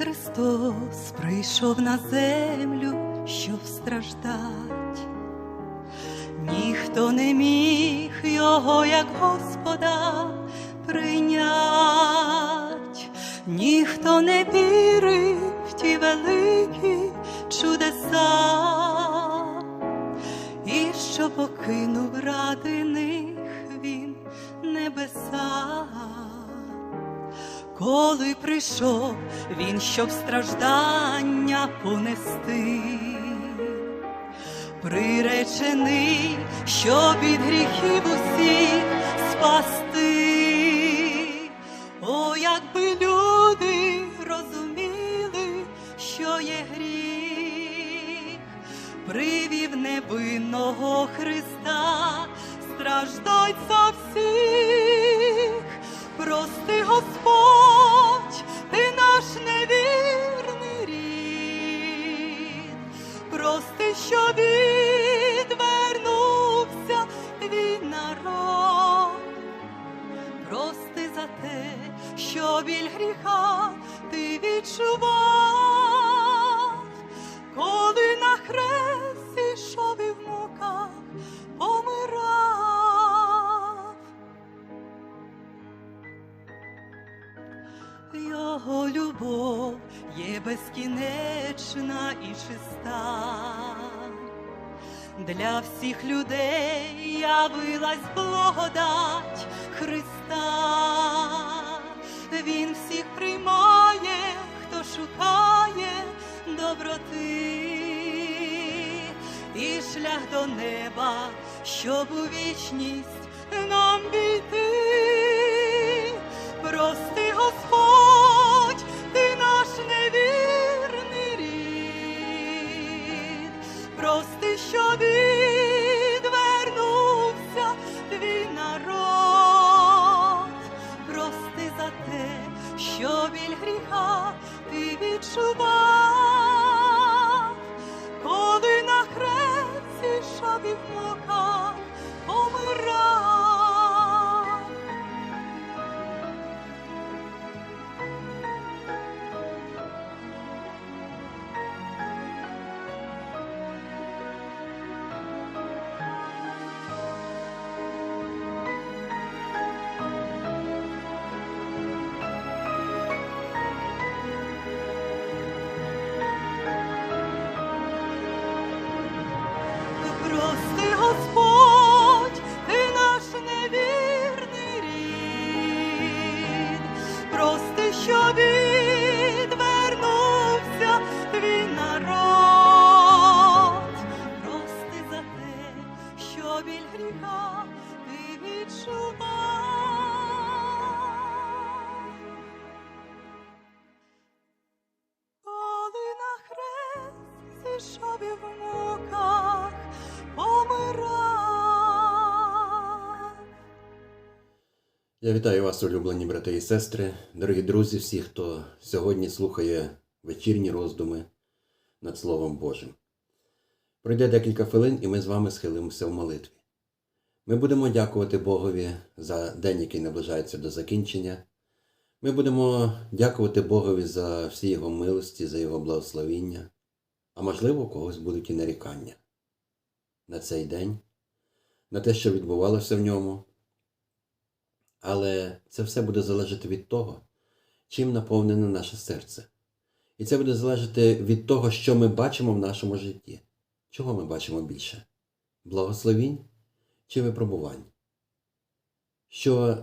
Христос прийшов на землю, щоб страждать, ніхто не міг його як Господа прийнять, ніхто не вірив в ті великі чудеса, і що покинув ради них він небеса. Коли прийшов він, щоб страждання понести, приречений, щоб від гріхів усіх спасти. О, якби люди розуміли, що є гріх, привів невинного Христа, страждать за всіх. Прости, Господь, прости, що відвернувся твій народ, прости за те, що біль гріха ти відчував, любов є безкінечна і чиста. Для всіх людей явилась благодать Христа. Він всіх приймає, хто шукає доброти і шлях до неба, щоб у вічність нам війти. Що відвернувся твій народ, прости за те, що гріха відчував. Коли на хрест зійшов і Я вітаю вас, улюблені брати і сестри, дорогі друзі, всі, хто сьогодні слухає вечірні роздуми над Словом Божим. Пройде декілька хвилин, і ми з вами схилимося в молитві. Ми будемо дякувати Богові за день, який наближається до закінчення. Ми будемо дякувати Богові за всі Його милості, за Його благословіння, а можливо, у когось будуть і нарікання на цей день, на те, що відбувалося в ньому. Але це все буде залежати від того, чим наповнене наше серце. І це буде залежати від того, що ми бачимо в нашому житті. Чого ми бачимо більше? Благословінь чи випробувань? Що,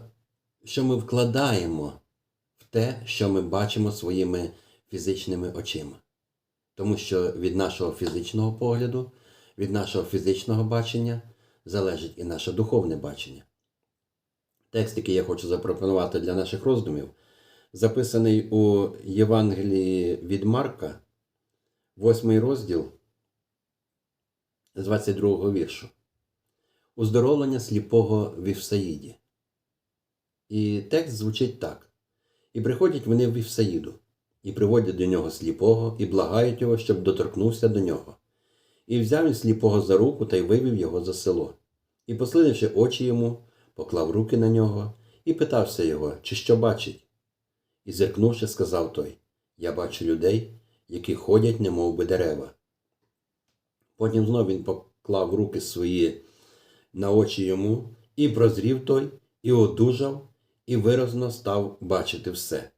що ми вкладаємо в те, що ми бачимо своїми фізичними очима. Тому що від нашого фізичного погляду, від нашого фізичного бачення залежить і наше духовне бачення. Текст, який я хочу запропонувати для наших роздумів, записаний у Євангелії від Марка, 8 розділ з 22 віршу. Уздоровлення сліпого в Вівсаїді. І текст звучить так: І приходять вони в Вівсаїду, і приводять до нього сліпого, і благають його, щоб доторкнувся до нього. І взяв він сліпого за руку та й вивів його за село. І, послинивши очі йому, поклав руки на нього і питався його, чи що бачить. І зиркнувши, сказав той: Я бачу людей, які ходять, немов би дерева. Потім знов він поклав руки свої на очі йому, і прозрів той, і одужав, і виразно став бачити все.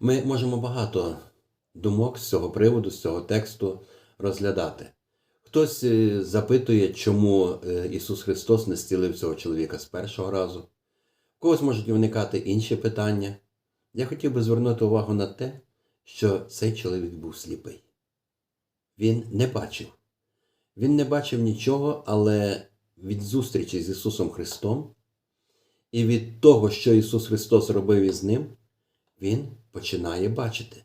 Ми можемо багато думок з цього приводу, з цього тексту розглядати. Хтось е, запитує, чому е, Ісус Христос не зцілив цього чоловіка з першого разу. У когось можуть виникати інші питання. Я хотів би звернути увагу на те, що цей чоловік був сліпий. Він не бачив. Він не бачив нічого, але від зустрічі з Ісусом Христом і від того, що Ісус Христос робив із ним, він починає бачити.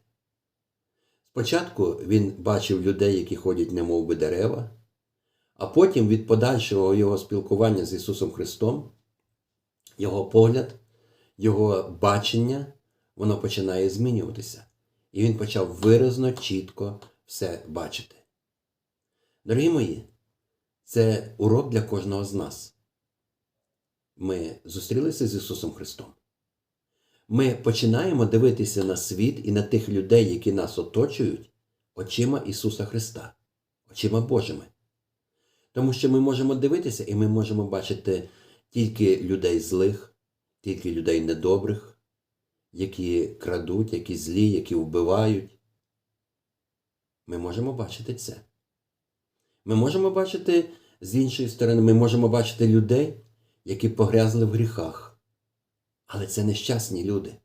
Спочатку він бачив людей, які ходять немов би дерева, а потім від подальшого його спілкування з Ісусом Христом, його погляд, його бачення, воно починає змінюватися. І він почав виразно, чітко все бачити. Дорогі мої, це урок для кожного з нас. Ми зустрілися з Ісусом Христом. Ми починаємо дивитися на світ і на тих людей, які нас оточують, очима Ісуса Христа, очима Божими. Тому що ми можемо дивитися і ми можемо бачити тільки людей злих, тільки людей недобрих, які крадуть, які злі, які вбивають. Ми можемо бачити це. Ми можемо бачити з іншої сторони, ми можемо бачити людей, які погрязли в гріхах. Але це нещасні люди.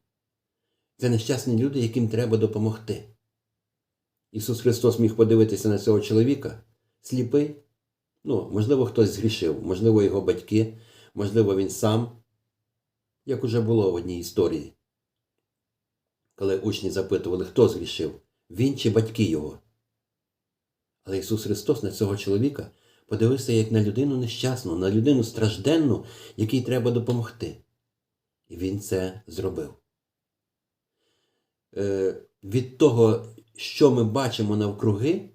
Це нещасні люди, яким треба допомогти. Ісус Христос міг подивитися на цього чоловіка, сліпий. Ну, можливо, хтось згрішив, можливо, його батьки, можливо, він сам, як уже було в одній історії, коли учні запитували, хто згрішив, він чи батьки його. Але Ісус Христос на цього чоловіка подивився як на людину нещасну, на людину стражденну, якій треба допомогти. І Він це зробив. Е, від того, що ми бачимо навкруги,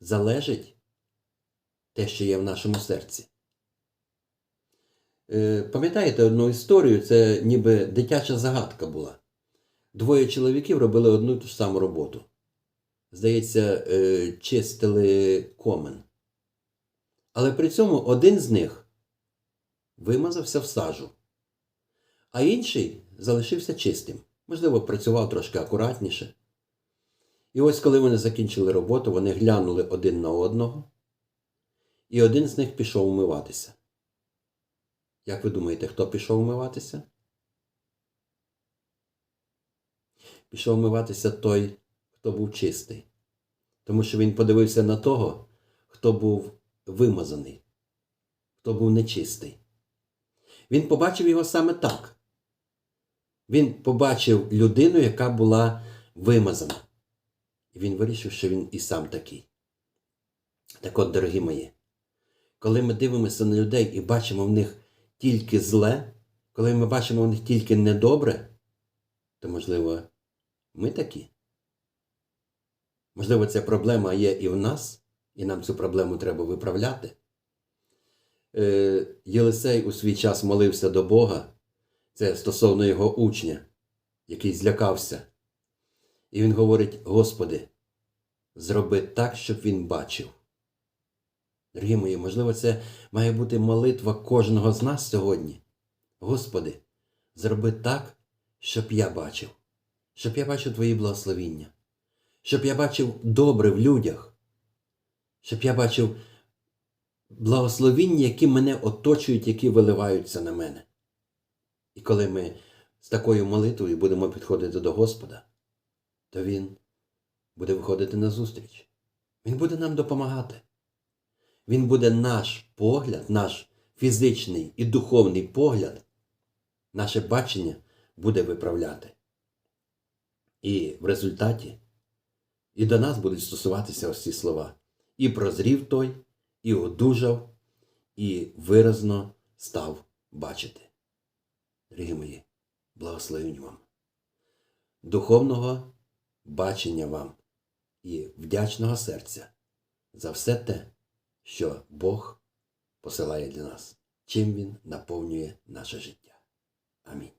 залежить те, що є в нашому серці. Е, пам'ятаєте одну історію, це ніби дитяча загадка була. Двоє чоловіків робили одну і ту ж саму роботу. Здається, е, чистили комен. Але при цьому один з них вимазався в сажу, а інший залишився чистим. Можливо, працював трошки акуратніше. І ось коли вони закінчили роботу, вони глянули один на одного, і один з них пішов умиватися. Як ви думаєте, хто пішов умиватися? Пішов умиватися той, хто був чистий. Тому що він подивився на того, хто був вимазаний, хто був нечистий. Він побачив його саме так. Він побачив людину, яка була вимазана. І він вирішив, що він і сам такий. Так от, дорогі мої, коли ми дивимося на людей і бачимо в них тільки зле, коли ми бачимо в них тільки недобре, то, можливо, ми такі. Можливо, ця проблема є і в нас, і нам цю проблему треба виправляти. Е, Єлисей у свій час молився до Бога, це стосовно його учня, який злякався. І він говорить: Господи, зроби так, щоб він бачив. Дорогі мої, можливо, це має бути молитва кожного з нас сьогодні. Господи, зроби так, щоб я бачив, щоб я бачив Твої благословіння, щоб я бачив добре в людях, щоб я бачив благословіння, які мене оточують, які виливаються на мене. І коли ми з такою молитвою будемо підходити до Господа, то Він буде виходити на зустріч. Він буде нам допомагати. Він буде наш погляд, наш фізичний і духовний погляд, наше бачення буде виправляти. І в результаті і до нас будуть стосуватися ось ці слова. І прозрів той, і одужав, і виразно став бачити. Дорогі мої, благословінь вам, духовного бачення вам і вдячного серця за все те, що Бог посилає для нас, чим Він наповнює наше життя. Амінь.